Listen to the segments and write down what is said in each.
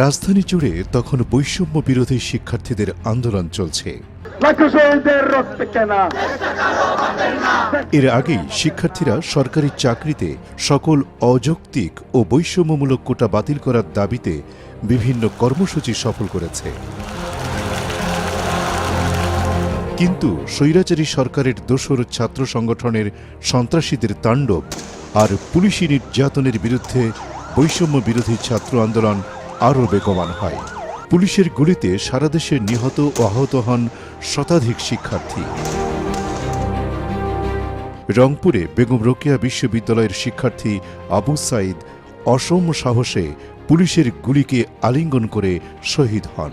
রাজধানী জুড়ে তখন বৈষম্য বিরোধী শিক্ষার্থীদের আন্দোলন চলছে। এর আগেই শিক্ষার্থীরা সরকারি চাকরিতে সকল অযৌক্তিক ও বৈষম্যমূলক কোটা বাতিল করার দাবিতে বিভিন্ন কর্মসূচি সফল করেছে। কিন্তু স্বৈরাচারী সরকারের দোসর ছাত্র সংগঠনের সন্ত্রাসীদের তাণ্ডব আর পুলিশি নির্যাতনের বিরুদ্ধে বৈষম্য বিরোধী ছাত্র আন্দোলন আরও বেগবান হয়। পুলিশের গুলিতে সারা দেশে নিহত ও আহত হন শতাধিক শিক্ষার্থী। রংপুরে বেগম রোকেয়া বিশ্ববিদ্যালয়ের শিক্ষার্থী আবু সাইদ অসম সাহসে পুলিশের গুলিকে আলিঙ্গন করে শহীদ হন।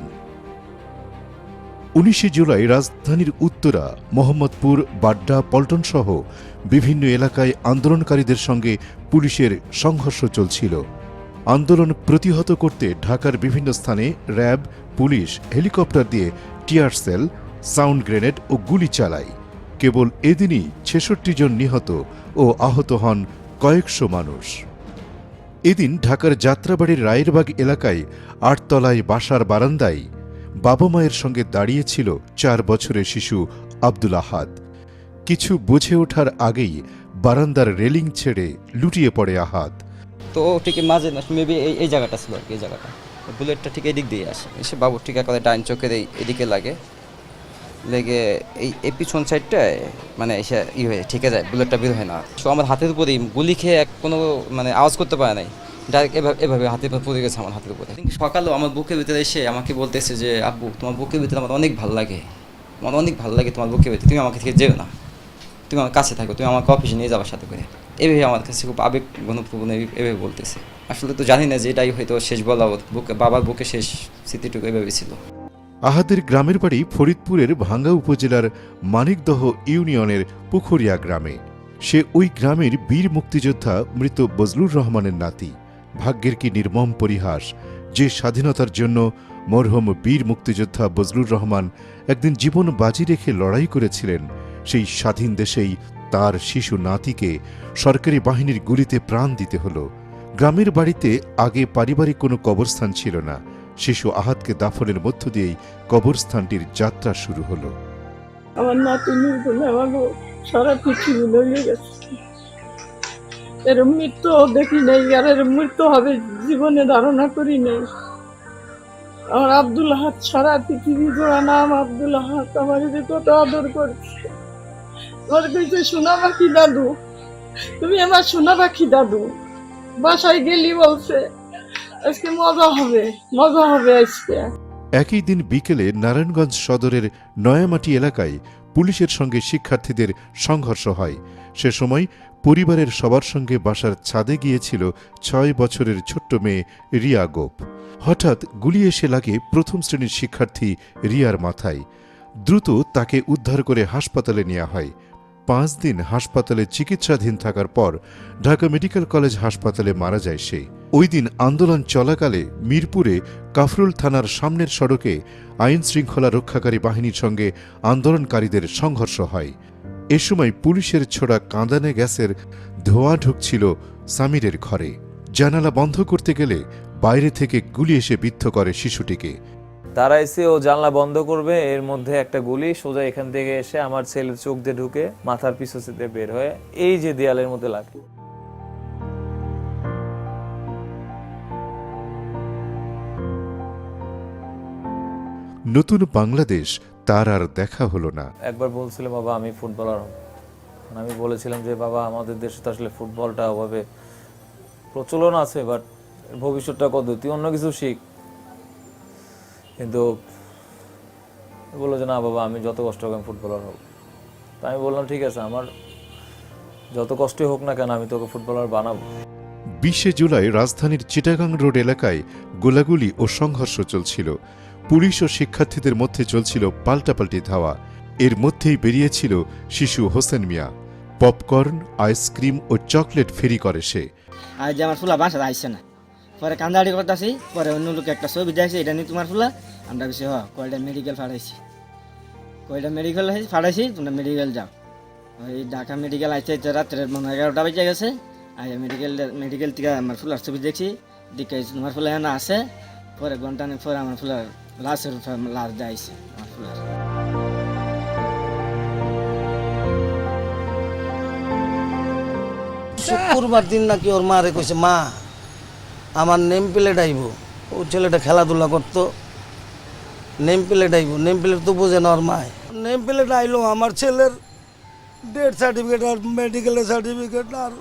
উনিশে জুলাই রাজধানীর উত্তরা, মোহাম্মদপুর, বাড্ডা, পল্টন সহ বিভিন্ন এলাকায় আন্দোলনকারীদের সঙ্গে পুলিশের সংঘর্ষ চলছিল। আন্দোলন প্রতিহত করতে ঢাকার বিভিন্ন স্থানে র্যাব, পুলিশ, হেলিকপ্টার দিয়ে টিয়ার সেল, সাউন্ড গ্রেনেড ও গুলি চালায়। কেবল এদিনই ছেষট্টি জন নিহত ও আহত হন কয়েকশো মানুষ। এদিন ঢাকার যাত্রাবাড়ির রায়েরবাগ এলাকায় আটতলায় বাসার বারান্দায় বাবা মায়ের সঙ্গে দাঁড়িয়েছিল চার বছরের শিশু আব্দুল আহাদ। কিছু বুঝে ওঠার আগেই বারান্দার রেলিং ছেড়ে লুটিয়ে পড়ে আহাদ। তো ঠিক মাঝে না মেবি এই এই জায়গাটা ছিল আর কি, এই জায়গাটা। বুলেটটা ঠিক এদিক দিয়ে আসে। এসে বাবু ঠিক একেবারে ডাইন চোখের এই, এদিকে লাগে। লেগে এই এই পিছন সাইডটায় মানে এসে ই হয়ে, ঠিকে যায় বুলেটটা বের হয় না। তো আমার হাতের উপরেই গুলি খেয়ে এক কোনো মানে আওয়াজ করতে পারে নাই। ডাইরেক্ট এভাবে এভাবে হাতের উপর পড়ে গেছে আমার হাতের উপরে। সকালেও আমার বুকের ভিতরে এসে আমাকে বলতেছে যে, আব্বু, তোমার বুকের ভিতরে আমার অনেক ভালো লাগে। আমার অনেক ভালো লাগে তোমার বুকের ভিতরে। তুমি আমাকে থেকে যেও না। তুমি আমার কাছে থাকো, তুমি আমাকে অফিসে নিয়ে যাবার সাথে করে। এভাবে আমার কাছে খুব আবেগ ঘনপ্রবণ এভাবে বলতেছে। আসলে তো জানি না যে এটাই হয়তো শেষ বলা বুকে বাবার বুকে শেষ স্মৃতিটুকু এভাবে ছিল। আহাদের গ্রামের বাড়ি ফরিদপুরের ভাঙ্গা উপজেলার মানিকদহ ইউনিয়নের পুখুরিয়া গ্রামে। সে ওই গ্রামের বীর মুক্তিযোদ্ধা মৃত বজলুর রহমানের নাতি। ভাগ্যের কি নির্মম পরিহাস, যে স্বাধীনতার জন্য মরহম বীর মুক্তিযোদ্ধা বজলুর রহমান একদিন জীবন বাজি রেখে লড়াই করেছিলেন সেই স্বাধীন দেশেই তার শিশু নাতিকে সরকারি বাহিনীর গুলিতে প্রাণ দিতে হলো। গ্রামের বাড়িতে আগে পারিবারিক কোনো কবরস্থান ছিল না। শিশু আহাতকে দাফনের মধ্য দিয়েই কবরস্থানটির যাত্রা শুরু হলো। আমার আমাকে সারা পৃথিবী লইয়ে গেছে। এর মৃত্যু দেখি নাই, আর এর মৃত্যু হবে জীবনে ধারণা করি নাই। আমার আব্দুল হাত সারা পৃথিবী জোড়া নাম আব্দুল হাত, আমার কত আদর করছে। সোনা পাখি দাদু। তুমি আমার সোনা পাখি দাদু। বাসায় গেলি বলছে, আজকে মজা হবে মজা হবে আজকে। একই দিন বিকেলে নারায়ণগঞ্জ সদরের নয়ামাটি এলাকায় পুলিশের সঙ্গে শিক্ষার্থীদের সংঘর্ষ হয়। সে সময় পরিবারের সবার সঙ্গে বাসার ছাদে গিয়েছিল ছয় বছরের ছোট্ট মেয়ে রিয়া গোপ। হঠাৎ গুলি এসে লাগে প্রথম শ্রেণির শিক্ষার্থী রিয়ার মাথায়। দ্রুত তাকে উদ্ধার করে হাসপাতালে নেওয়া হয়। পাঁচ দিন হাসপাতালে চিকিৎসাধীন থাকার পর ঢাকা মেডিকেল কলেজ হাসপাতালে মারা যায় সে। ওই দিন আন্দোলন চলাকালে মিরপুরে কাফরুল থানার সামনের সড়কে আইন শৃঙ্খলা রক্ষাকারী বাহিনীর সঙ্গে আন্দোলনকারীদের সংঘর্ষ হয়। এ সময় পুলিশের ছোড়া কাঁদানে গ্যাসের ধোঁয়া ঢুকছিল সামিরের ঘরে। জানালা বন্ধ করতে গেলে বাইরে থেকে গুলি এসে বিদ্ধ করে শিশুটিকে। তারা এসে ও জানলা বন্ধ করবে এর মধ্যে একটা গুলি সোজা এখান থেকে এসে আমার ছেলের চোখ দিয়ে ঢুকে মাথার পিছু থেকে বের হয়ে এই যে দেয়ালের মধ্যে লাগে নতুন বাংলাদেশ তার আর দেখা হলো না। একবার বলছিল বাবা আমি ফুটবলার হব। আমি বলেছিলাম যে বাবা আমাদের দেশে তো আসলে ফুটবলটা ওভাবে প্রচলন আছে বাট ভবিষ্যৎটা কত তুই অন্য কিছু শিখ। কিন্তু বলল যে না বাবা আমি যত কষ্ট হোক আমি ফুটবলার হব। তা আমি বললাম ঠিক আছে আমার যত কষ্টই হোক না কেন আমি তোকে ফুটবলার বানাবো। বিশে জুলাই রাজধানীর চিটাগাং রোড এলাকায় গোলাগুলি ও সংঘর্ষ চলছিল। পুলিশ ও শিক্ষার্থীদের মধ্যে চলছিল পাল্টাপাল্টি ধাওয়া। এর মধ্যেই বেরিয়েছিল শিশু Hossain Mia. Popcorn ice cream ও চকলেট ফেরি করে সে। আর যে আমার ফুলা বাসা আইসে না। পরে কান্দাড়ি করতেছি, পরে অন্য লোক একটা ছবি দেখছে এটা নিয়ে তোমার ফুলা, আমরা বেশি হ, কয়টা মেডিকেল ফাড়াইছি। কয়টা মেডিকেল ফাড়াইছি তোমরা মেডিকেল যাও। ওই ঢাকা মেডিকেল আইতে আইতে রাত্রে মনে এগারোটা বেজে গেছে আর মেডিকেল মেডিকেল থেকে আমার ফুলার ছবি দেখছি, দেখে তোমার ফুলা এখানে আসে পরে ঘন্টানের পরে আমার ফুলার লাশের লাশ দেয়ছে আমার ফুলার। শুক্রবার দিন নাকি ওর মারে কইছে, মা আমার নেম প্লেট আইব ও ছেলেটা খেলাধুলা করতো। নেম প্লেট আইব নেম প্লেট তো বোঝে না ওর মায়। নেম প্লেট আইলো আমার ছেলের ডেথ সার্টিফিকেট আর মেডিকেলের সার্টিফিকেট আর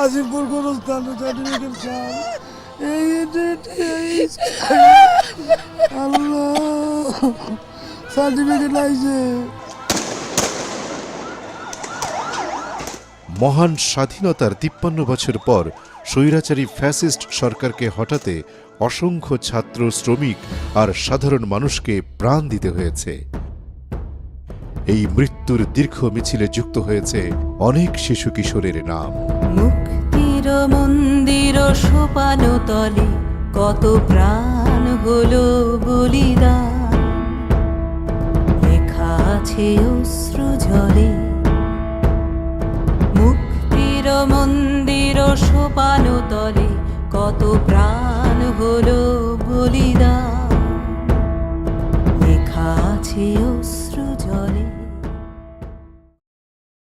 আজিমপুর গোরস্থানের সার্টিফিকেট ডেট এই আল্লাহ। সার্টিফিকেট আইছে। মহান স্বাধীনতার তিপ্পান্ন বছর পর স্বৈরাচারী ফ্যাসিস্ট সরকারকে হটাতে অসংখ্য ছাত্র, শ্রমিক আর সাধারণ মানুষকে প্রাণ দিতে হয়েছে। এই মৃত্যুর দীর্ঘ মিছিলে যুক্ত হয়েছে অনেক শিশু কিশোরের নাম। মুক্তির মন্দির তলে কত প্রাণ হলো লেখা আছে অশ্রু জলে। মুক্তির মন্দির সোপান তলে কত প্রাণ হলো বলিদান। লেখা আছে